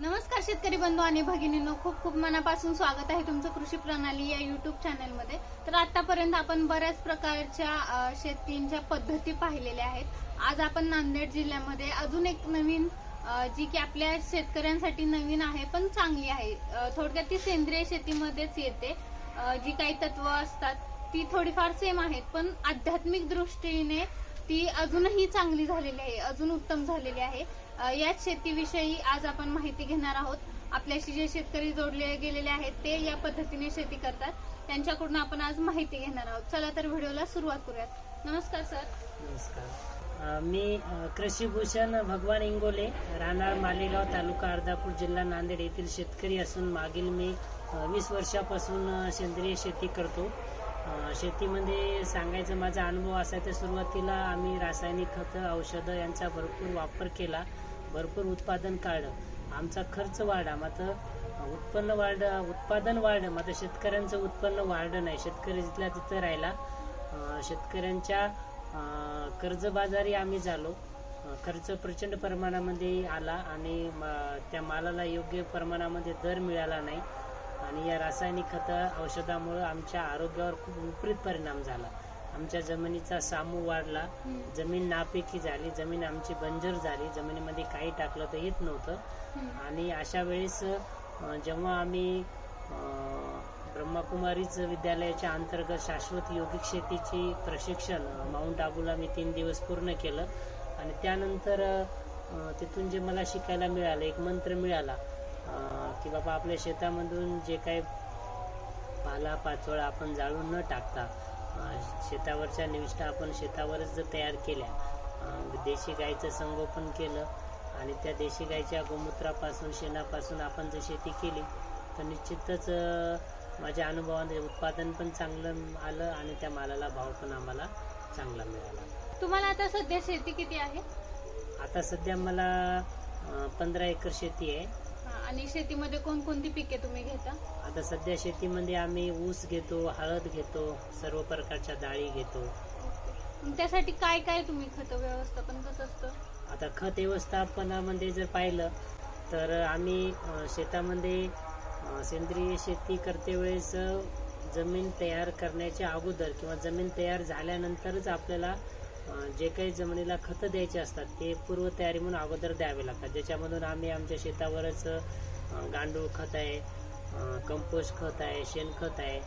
नमस्कार शेतकरी बंधू आणि भगिनींनो खूप खूप मनापासून स्वागत आहे तुमचं कृषी प्रणाली या युट्यूब चॅनलमध्ये तर आतापर्यंत आपण बऱ्याच प्रकारच्या शेतींच्या पद्धती पाहिलेल्या आहेत. आज आपण नांदेड जिल्ह्यामध्ये अजून एक नवीन जी की आपल्या शेतकऱ्यांसाठी नवीन आहे पण चांगली आहे. थोडक्यात ती सेंद्रिय शेतीमध्येच येते. जी काही तत्व असतात ती थोडीफार सेम आहेत पण आध्यात्मिक दृष्टीने ती अजूनही चांगली झालेली आहे अजून उत्तम झालेली आहे. याच शेतीविषयी आज आपण माहिती घेणार आहोत. आपल्याशी जे शेतकरी जोडले गेलेले आहेत ते या पद्धतीने शेती करतात. त्यांच्याकडून आपण आज माहिती घेणार आहोत. चला तर व्हिडिओला सुरुवात करूयात. नमस्कार सर. नमस्कार. मी कृषीभूषण भगवान इंगोले राहणार मालेगाव तालुका अर्धापूर जिल्हा नांदेड येथील शेतकरी असून मागील मी वीस वर्षापासून सेंद्रिय शेती करतो. शेतीमध्ये सांगायचं माझा अनुभव असा आहे तर सुरुवातीला आम्ही रासायनिक खतं औषधं यांचा भरपूर वापर केला. भरपूर उत्पादन काढलं. आमचा खर्च वाढा मात्र उत्पन्न वाढ उत्पादन वाढलं मात्र शेतकऱ्यांचं उत्पन्न वाढलं नाही. शेतकरी जिथल्या तिथं राहिला शेतकऱ्यांच्या कर्जबाजारी आम्ही झालो. खर्च प्रचंड प्रमाणामध्ये आला आणि त्या मालाला योग्य प्रमाणामध्ये दर मिळाला नाही. आणि या रासायनिक खत औषधामुळे आमच्या आरोग्यावर खूप विपरीत परिणाम झाला. आमच्या जमिनीचा सामू वाढला. जमीन नापिकी झाली. जमीन आमची बंजर झाली. जमिनीमध्ये काही टाकलं तर येत नव्हतं. आणि अशा वेळेस जेव्हा आम्ही ब्रह्माकुमारीच विद्यालयाच्या अंतर्गत शाश्वत योगिक शेतीची प्रशिक्षण माउंट आबूला मी तीन दिवस पूर्ण केलं. आणि त्यानंतर तिथून जे मला शिकायला मिळालं एक मंत्र मिळाला. की बाबा आपल्या शेतामधून जे काही पाला पाचोळा आपण जाळून न टाकता शेतावरच्या निविष्ठा आपण शेतावरच जर तयार केल्या देशी गाईचं संगोपन केलं आणि त्या देशी गाईच्या गोमूत्रापासून शेणापासून आपण जर शेती केली तर निश्चितच माझ्या अनुभवाने उत्पादन पण चांगलं आलं आणि त्या मालाला भाव पण आम्हाला चांगला मिळाला. तुम्हाला आता सध्या शेती किती आहे? आता सध्या मला पंधरा एकर शेती आहे. आणि शेतीमध्ये कोणकोणती पिके तुम्ही घेता? आता सध्या शेतीमध्ये आम्ही ऊस घेतो हळद घेतो सर्व प्रकारच्या डाळी घेतो. मग त्यासाठी काय काय तुम्ही खत व्यवस्थापन कसं असतं? आता खत व्यवस्थापनामध्ये जर पाहिलं तर आम्ही अ, शेतामध्ये अ, सेंद्रिय शेती करते वेळेस अ, जमीन तयार करण्याच्या अगोदर किंवा जमीन तयार झाल्यानंतरच आपल्याला जे काही जमिनीला खतं द्यायचे असतात ते पूर्वतयारी म्हणून अगोदर द्यावे लागतात. ज्याच्यामधून आम्ही आमच्या शेतावरच गांडूळ खत आहे कंपोस्ट खत आहे शेणखत आहे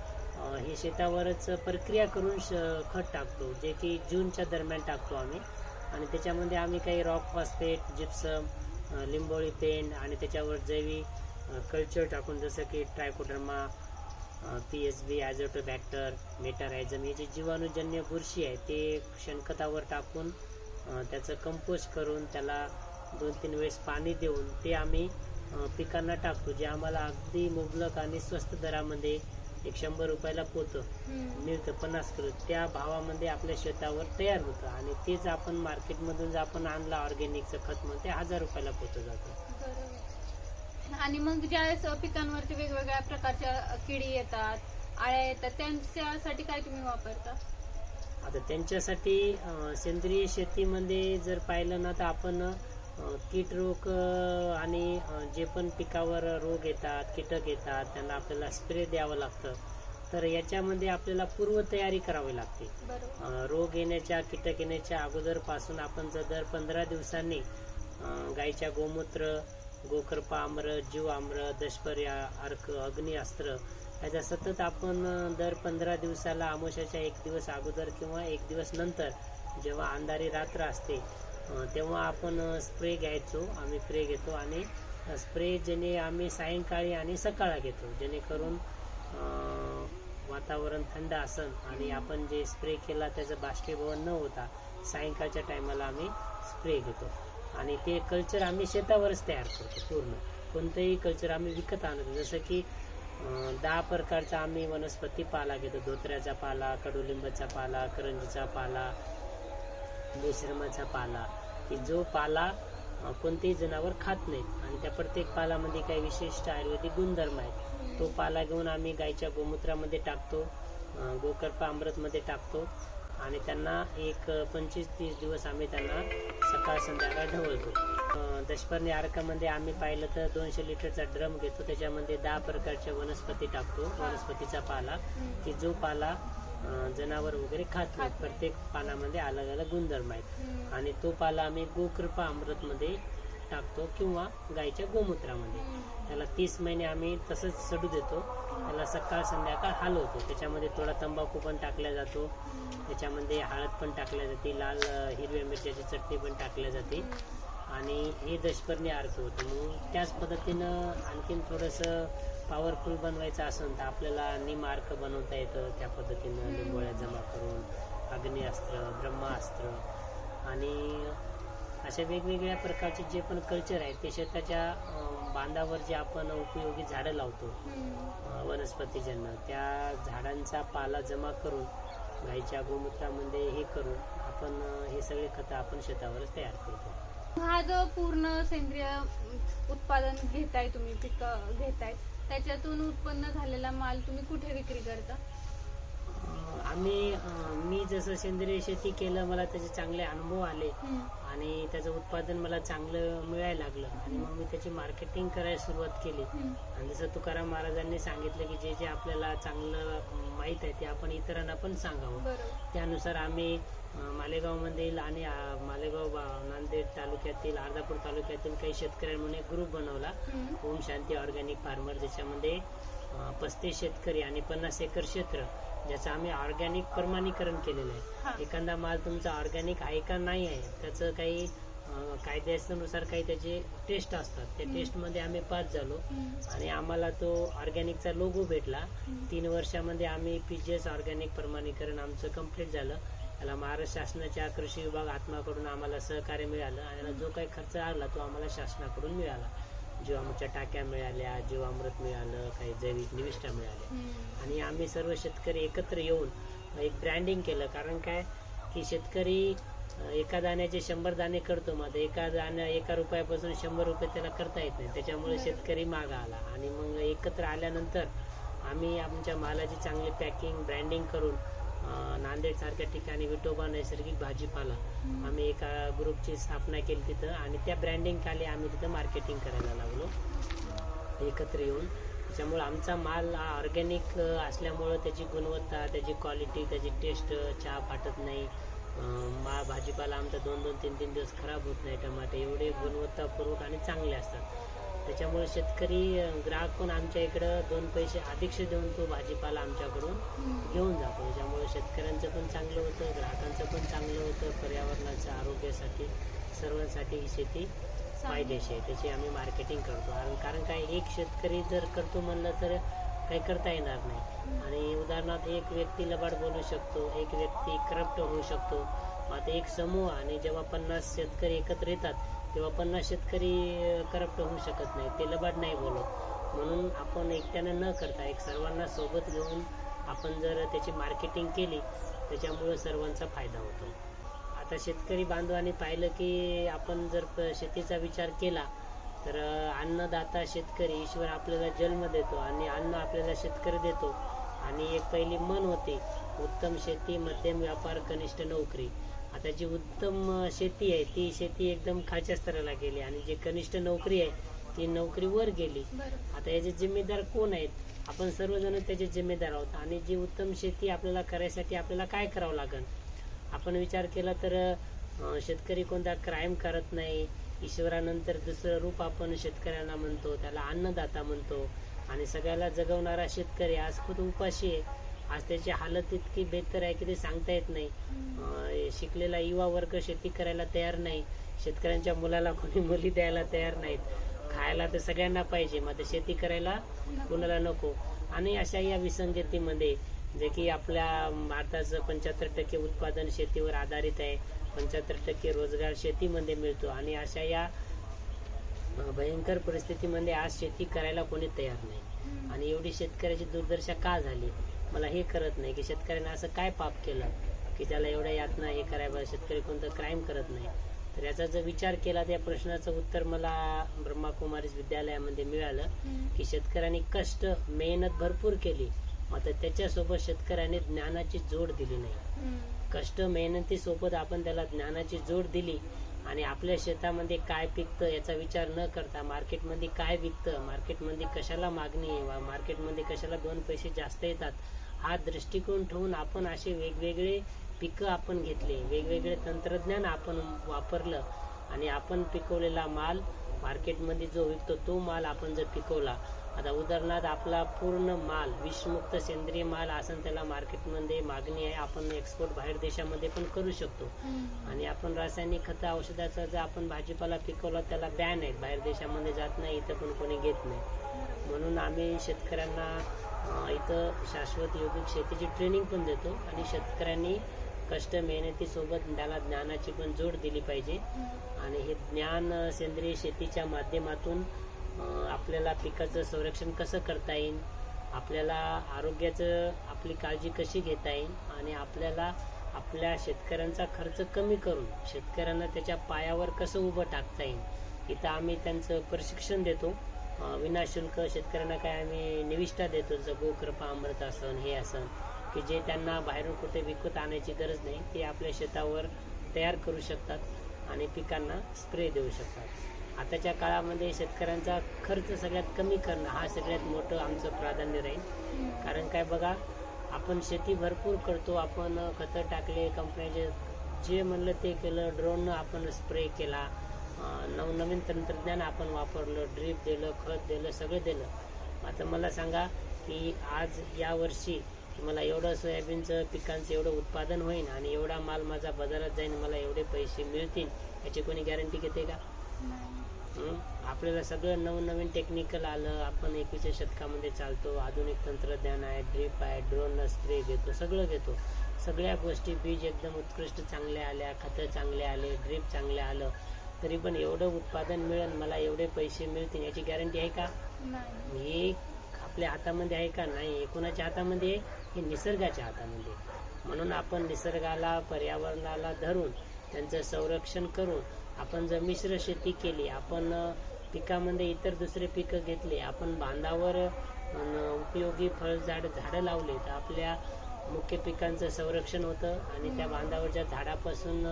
हे शेतावरच प्रक्रिया करून श- खत टाकतो जे की जूनच्या दरम्यान टाकतो आम्ही. आणि त्याच्यामध्ये आम्ही काही रॉक फॉस्फेट जिप्सम लिंबोळी पेंट आणि त्याच्यावर जैविक कल्चर टाकून जसं की trichoderma P S B azotobacter metarhizium हे जे जीवाणूजन्य बुरशी आहे ते शेणखतावर टाकून त्याचं कंपोस्ट करून त्याला दोन तीन वेळेस पाणी देऊन ते आम्ही पिकांना टाकतो जे आम्हाला अगदी मुबलक आणि स्वस्त दरामध्ये एक शंभर रुपयाला पोतं. मिळतं पन्नास किलो त्या भावामध्ये आपल्या शेतावर तयार होतं आणि तेच आपण मार्केटमधून जर आपण आणला ऑर्गॅनिकचं खत म्हणून ते हजार रुपयाला पोतं जातं. आणि मग ज्यावेळेस पिकांवरती वेगवेगळ्या प्रकारच्या किडी येतात आळ्या येतात त्यांच्यासाठी काय तुम्ही वापरता? आता त्यांच्यासाठी अं, सेंद्रिय शेतीमध्ये जर पाहिलं ना तर आपण अं, कीट रोग अं, आणि अं, जे पण पिकावर रोग येतात कीटक येतात त्यांना आपल्याला स्प्रे द्यावं लागतं. तर याच्यामध्ये आपल्याला पूर्वतयारी करावी लागते. बरोबर. अं, रोग येण्याच्या कीटक येण्याच्या अगोदरपासून आपण जर दर पंधरा दिवसांनी अं, गाईच्या गोमूत्र गोकर्प आम्र जीव आम्र दशपर्या अर्क अग्निअस्त्र याचा सतत आपण दर पंधरा दिवसाला आमोशाच्या एक दिवस अगोदर किंवा एक दिवस नंतर जेव्हा अंधारी रात्र असते तेव्हा आपण स्प्रे घ्यायचो आम्ही स्प्रे घेतो आणि स्प्रे जेणे आम्ही सायंकाळी आणि सकाळला घेतो जेणेकरून वातावरण थंड असन आणि आपण जे स्प्रे केला त्याचं बाष्पीभवन न होता सायंकाळच्या टायमाला आम्ही स्प्रे घेतो. आणि ते कल्चर आम्ही शेतावरच तयार करतो पूर्ण. कोणतंही कल्चर आम्ही विकत आणतो जसं की दहा प्रकारचा आम्ही वनस्पती पाला घेतो. धोत्र्याचा पाला कडुलिंबाचा पाला करंजीचा पाला बेश्रमाचा पाला. की जो पाला कोणतेही जनावर खात नाहीत. आणि त्या प्रत्येक पालामध्ये काही विशिष्ट आयुर्वेदिक गुणधर्म आहेत. तो पाला घेऊन आम्ही गाईच्या गोमूत्रामध्ये टाकतो. गोकर्प अमृतमध्ये टाकतो. आणि त्यांना एक पंचवीस तीस दिवस आम्ही त्यांना सकाळ संध्याकाळ ढवळतो. दशपर्णी अर्कामध्ये आम्ही पाहिलं तर दोनशे लिटरचा ड्रम घेतो. त्याच्यामध्ये दहा प्रकारच्या वनस्पती टाकतो. वनस्पतीचा पाला की जो पाला जनावर वगैरे खात खात नाही. नाही. प्रत्येक पानामध्ये अलग अलग गुणधर्म आहेत. आणि तो पाला आम्ही गोकृपा अमृतमध्ये टाकतो किंवा गाईच्या गोमूत्रामध्ये. त्याला तीस महिने आम्ही तसंच सडू देतो. त्याला सकाळ संध्याकाळ हलवतो. त्याच्यामध्ये थोडा तंबाखू पण टाकला जातो. त्याच्यामध्ये हळद पण टाकल्या जाते. लाल हिरव्या मिरच्याची चटणी पण टाकल्या जाते. आणि हे दशपर्णी अर्थ होतं. मग त्याच पद्धतीनं आणखीन थोडंसं पॉवरफुल बनवायचं असेल तर आपल्याला निम अर्क बनवता येतं. त्या पद्धतीनं लिंबोळ्या जमा करून अग्निअस्त्र ब्रह्मास्त्र आणि अशा वेगवेगळ्या प्रकारचे जे पण कल्चर आहे ते शेताच्या बांधावर जे आपण उपयोगी झाडं लावतो वनस्पतीजन्य त्या झाडांचा पाला जमा करून गाईच्या गोमूत्रामध्ये हे करून आपण हे सगळे खतं आपण शेतावरच तयार करतो. हा जो पूर्ण सेंद्रिय उत्पादन घेताय तुम्ही पीक घेताय त्याच्यातून उत्पन्न झालेला माल तुम्ही कुठे विक्री करता? आम्ही मी जसं सेंद्रिय शेती केलं मला त्याचे चांगले अनुभव आले. आणि त्याचं उत्पादन मला चांगलं मिळायला लागलं. आणि मग मी त्याची मार्केटिंग करायला सुरुवात केली. आणि जसं तुकाराम महाराजांनी सांगितलं की जे जे आपल्याला चांगलं माहीत आहे ते आपण इतरांना पण सांगावं. त्यानुसार आम्ही मालेगावमधील आणि मालेगाव नांदेड तालुक्यातील अर्धापूर तालुक्यातील काही शेतकऱ्यांमुळे एक ग्रुप बनवला. ओम शांती ऑर्गॅनिक फार्मर ज्याच्यामध्ये पस्तीस शेतकरी आणि पन्नास एकर क्षेत्र. ज्याचं आम्ही ऑर्गॅनिक प्रमाणीकरण केलेलं. आहे एखादा माल तुमचा ऑर्गॅनिक आहे का नाही आहे त्याचं काही कायद्यानुसार काही त्याचे टेस्ट असतात त्या. टेस्टमध्ये आम्ही पास झालो. आणि आम्हाला तो ऑर्गॅनिकचा लोगो भेटला. तीन वर्षामध्ये आम्ही पी जी एस ऑर्गॅनिक प्रमाणीकरण आमचं कंप्लीट झालं त्याला महाराष्ट्र शासनाच्या कृषी विभाग आत्माकडून आम्हाला सहकार्य मिळालं आणि जो काही खर्च आला तो आम्हाला शासनाकडून मिळाला जीवामृतच्या टाक्या मिळाल्या जीवामृत मिळालं काही जैविक निविष्ठा मिळाल्या. आणि आम्ही सर्व शेतकरी एकत्र येऊन एक ब्रँडिंग केलं. कारण काय? की शेतकरी एका दाण्याचे शंभर दाणे करतो मग एका दाण्या एका रुपयापासून शंभर रुपये त्याला करता येत नाही. त्याच्यामुळे शेतकरी मागा आला. आणि मग एकत्र आल्यानंतर आम्ही आमच्या मालाची चांगली पॅकिंग ब्रँडिंग करून अं, नांदेड सारख्या ठिकाणी विठोबा नैसर्गिक भाजीपाला आम्ही एका ग्रुपची स्थापना केली तिथं आणि त्या ब्रँडिंग खाली आम्ही तिथं मार्केटिंग करायला लागलो. एकत्र येऊन. त्याच्यामुळे आमचा माल हा ऑर्गॅनिक असल्यामुळं त्याची गुणवत्ता त्याची क्वालिटी त्याची टेस्ट चहा फाटत नाही. मा भाजीपाला आमचा दोन दोन तीन तीन दिवस खराब होत नाही टमाटे. एवढे गुणवत्तापूर्वक आणि चांगले असतात. त्याच्यामुळे शेतकरी ग्राहक पण आमच्या इकडं दोन पैसे अधिकश देऊन तो भाजीपाला आमच्याकडून. घेऊन जातो. त्याच्यामुळे शेतकऱ्यांचं पण चांगलं होतं ग्राहकांचं पण चांगलं होतं पर्यावरणाचं आरोग्यासाठी सर्वांसाठी ही शेती फायदेशीर आहे. त्याची आम्ही मार्केटिंग करतो. कारण कारण काय एक शेतकरी जर करतो म्हणलं तर काही करता येणार नाही. आणि उदाहरणार्थ एक व्यक्ती लबाड बोलू शकतो एक व्यक्ती करप्ट होऊ शकतो. मग आता एक समूह आणि जेव्हा पन्नास शेतकरी एकत्र येतात तेव्हा पन्नास शेतकरी करप्ट होऊ शकत नाही. ते लबाड नाही बोलत. म्हणून आपण एकट्यानं न करता एक सर्वांना सोबत घेऊन आपण जर त्याची मार्केटिंग केली त्याच्यामुळे सर्वांचा फायदा होतो. आता शेतकरी बांधवांनी पाहिलं की आपण जर प- शेतीचा विचार केला तर अन्नदाता शेतकरी ईश्वर आपल्याला जन्म देतो आणि अन्न आपल्याला शेतकरी देतो. आणि एक पहिली मन होते उत्तम शेती मध्यम व्यापार कनिष्ठ नोकरी. आता जी उत्तम शेती आहे ती शेती एकदम खालच्या स्तराला गेली आणि जी कनिष्ठ नोकरी आहे ती नोकरी वर गेली. आता याचे जिम्मेदार कोण आहेत? आपण सर्वजण त्याचे जिम्मेदार आहोत आणि जी उत्तम शेती आपल्याला करायसाठी आपल्याला काय करावं लागेल आपण विचार केला तर शेतकरी कोणता क्राईम करत नाही ईश्वरानंतर दुसरं रूप आपण शेतकऱ्यांना म्हणतो त्याला अन्नदाता म्हणतो आणि सगळ्याला जगवणारा शेतकरी आज खुद उपाशी आहे. आज त्याची हालत इतकी बेहतर आहे की ते सांगता येत नाही. शिकलेला युवा वर्ग शेती करायला तयार नाही. शेतकऱ्यांच्या मुलाला कोणी मुली द्यायला तयार नाहीत. खायला तर सगळ्यांना पाहिजे मग ते शेती करायला कोणाला नको? आणि अशा या विसंगतीमध्ये जे की आपल्या भारताचं पंच्याहत्तर टक्के उत्पादन शेतीवर आधारित आहे पंच्याहत्तर टक्के रोजगार शेतीमध्ये मिळतो आणि अशा या भयंकर परिस्थितीमध्ये आज शेती करायला कोणी तयार नाही. आणि एवढी शेतकऱ्याची दुर्दशा का झाली? मला हे करत नाही की शेतकऱ्याने असं काय पाप केलं की त्याला एवढ्या यातना हे करायला शेतकरी कोणतं क्राईम करत नाही. तर याचा जर विचार केला त्या प्रश्नाचं उत्तर मला ब्रह्माकुमारी विद्यालयामध्ये मिळालं की शेतकऱ्यांनी कष्ट मेहनत भरपूर केली मात्र त्याच्यासोबत शेतकऱ्याने ज्ञानाची जोड दिली नाही. कष्ट मेहनतीसोबत आपण त्याला ज्ञानाची जोड दिली आणि आपल्या शेतामध्ये काय पिकतं याचा विचार न करता मार्केटमध्ये काय विकतं मार्केटमध्ये कशाला मागणी आहे वा मार्केटमध्ये कशाला दोन पैसे जास्त येतात हा दृष्टिकोन ठेवून आपण असे वेगवेगळे पिकं आपण घेतले वेगवेगळे तंत्रज्ञान आपण वापरलं आणि आपण पिकवलेला माल मार्केटमध्ये जो विकतो तो माल आपण जर पिकवला. आता उदाहरणार्थ आपला पूर्ण माल विषमुक्त सेंद्रिय माल असून त्याला मार्केटमध्ये मागणी आहे आपण एक्सपोर्ट बाहेर देशामध्ये पण करू शकतो. आणि आपण रासायनिक खतं औषधाचा जर आपण भाजीपाला पिकवला त्याला बॅन आहे बाहेर देशामध्ये जात नाही इथं पण कोणी घेत नाही. म्हणून आम्ही शेतकऱ्यांना इथं शाश्वत योगिक शेतीची ट्रेनिंग पण देतो आणि शेतकऱ्यांनी कष्ट मेहनतीसोबत त्याला ज्ञानाची पण जोड दिली पाहिजे. आणि हे ज्ञान सेंद्रिय शेतीच्या माध्यमातून आपल्याला पिकाचं संरक्षण कसं करता येईल आपल्याला आरोग्याचं आपली काळजी कशी घेता येईल आणि आपल्याला आपल्या शेतकऱ्यांचा खर्च कमी करून शेतकऱ्यांना त्याच्या पायावर कसं उभं टाकता येईल इथं आम्ही त्यांचं प्रशिक्षण देतो. विनाशुल्क शेतकऱ्यांना काय आम्ही निविष्ठा देतो जसं गोकृपा अमृत असन हे असन की जे त्यांना बाहेरून कुठे विकत आणायची गरज नाही ते आपल्या शेतावर तयार करू शकतात आणि पिकांना स्प्रे देऊ शकतात. आताच्या काळामध्ये शेतकऱ्यांचा खर्च सगळ्यात कमी करणं हा सगळ्यात मोठं आमचं प्राधान्य राहील. कारण काय बघा आपण शेती भरपूर करतो आपण खतं टाकले कंपन्याचे जे म्हणलं ते केलं ड्रोननं आपण स्प्रे केला नवनवीन तंत्रज्ञान आपण वापरलं ड्रीप दिलं खत दिलं सगळं दिलं. आता मला सांगा की आज या वर्षी मला एवढं सोयाबीनचं पिकांचं एवढं उत्पादन होईल आणि एवढा माल माझा बाजारात जाईल मला एवढे पैसे मिळतील याची कोणी गॅरंटी घेते का? हं? आपल्याला सगळं नवनवीन टेक्निकल आलं आपण एकविसच्या शतकामध्ये चालतो आधुनिक तंत्रज्ञान आहे ड्रीप आहे ड्रोन स्प्रे घेतो सगळं घेतो. सगळ्या गोष्टी बीज एकदम उत्कृष्ट चांगल्या आल्या खतं चांगले आले ड्रीप चांगले आलं. तरी पण एवढं उत्पादन मिळेल मला एवढे पैसे मिळतील याची गॅरंटी आहे का हे आपल्या हातामध्ये आहे का नाही हे कोणाच्या हातामध्ये आहे? हे निसर्गाच्या हातामध्ये. म्हणून आपण निसर्गाला पर्यावरणाला धरून त्यांचं संरक्षण करून आपण जर मिश्र शेती केली आपण पिकामध्ये इतर दुसरे पिकं घेतले आपण बांधावर उपयोगी फळझाड झाडं लावले तर आपल्या मुख्य पिकांचं संरक्षण होतं आणि त्या बांधावरच्या झाडापासून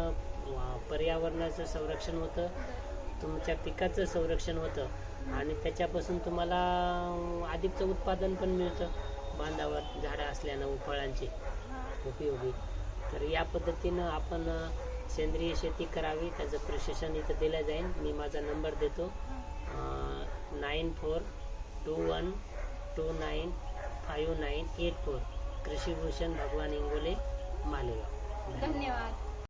पर्यावरणाचं संरक्षण होतं तुमच्या पिकाचं संरक्षण होतं आणि त्याच्यापासून तुम्हाला अधिकचं उत्पादन पण मिळतं बांधावर झाडं असल्यानं फळांची. उपयोगी. तर या पद्धतीनं आपण सेंद्रिय शेती करावी त्याचं प्रशिक्षण इथं दिलं जाईल. मी माझा नंबर देतो. Nine four two one two nine five nine eight four. कृषीभूषण Bhagwan Ingole Malegaon. धन्यवाद.